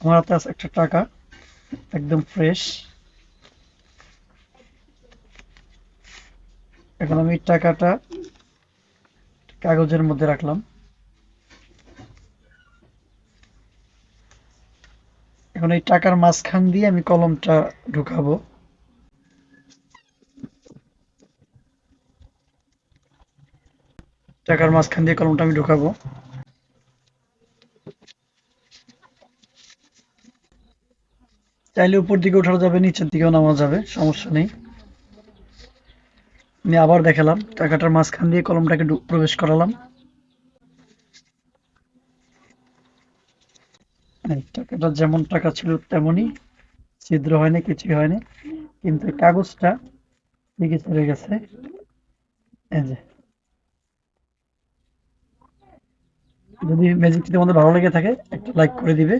আমার হাতে আছে একটা টাকা, একদম ফ্রেশ এখন আমি টাকাটা কাগজের মধ্যে রাখলাম। এখন এই টাকার মাঝখান দিয়ে আমি কলমটা ঢুকাবো। টাকার মাঝখান দিয়ে কলমটা আমি ঢুকাবো। চাইলে উপর দিকে উঠানো যাবে, নিচের দিকেও নামা যাবে, সমস্যা নেই। আমি আবার দেখালাম, টাকাটার মাঝখান দিয়ে কলমটাকে প্রবেশ করালাম। টাকাটা যেমন টাকা ছিল তেমনই ছিদ্র হয়নি, কিছুই হয়নি, কিন্তু কাগজটা দিকে চলে গেছে। যদি ম্যাজিকটি তোমাদের ভালো লেগে থাকে, একটা লাইক করে দিবে।